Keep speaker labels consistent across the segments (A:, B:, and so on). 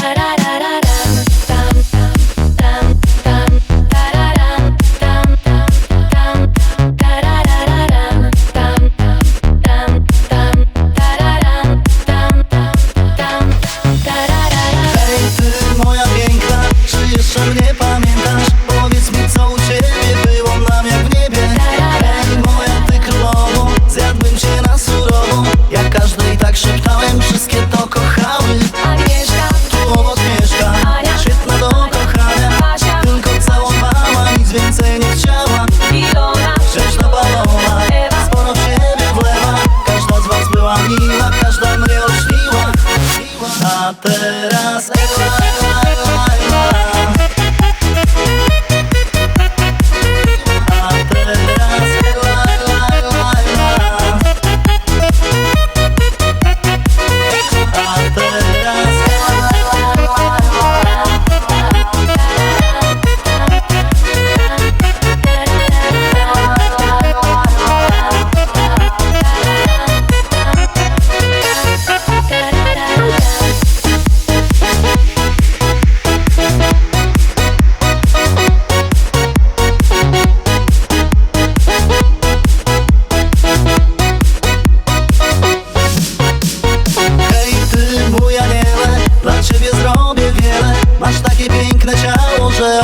A: da da da da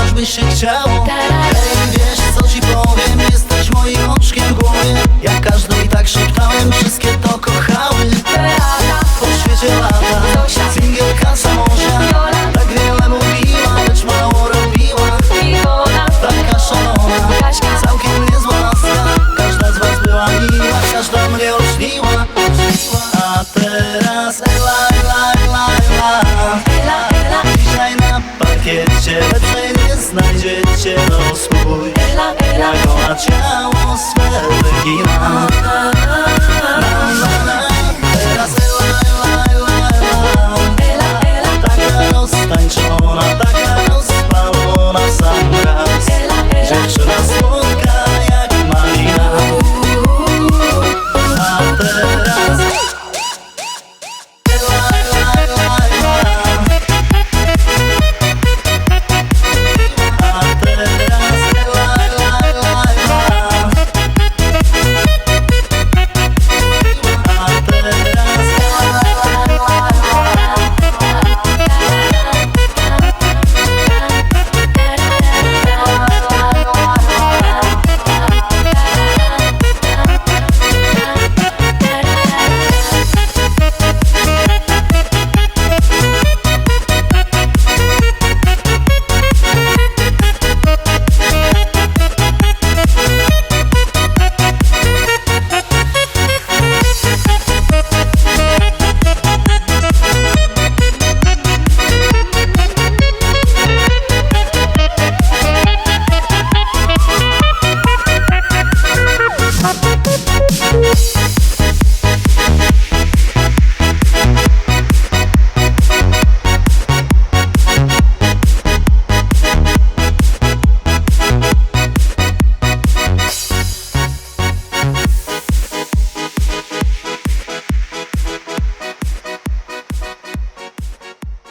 A: aż by się chciało. Ej, wiesz co ci powiem, jesteś moim oczkiem w głowie Jak każdy i tak szeptałem, wszystkie to kochały. Po świecie lata, singielka
B: Jola.
A: Tak wiele mówiła, lecz mało robiła. Taka szalona, całkiem niezła laska Każda z was była miła, każda mnie olśniła. A teraz Ela, Ela, Ela, Ela. Dzisiaj na parkiecie nie znajdziecie No spójrz,
B: Ela, Ela.
A: jak ona ciało swe wygina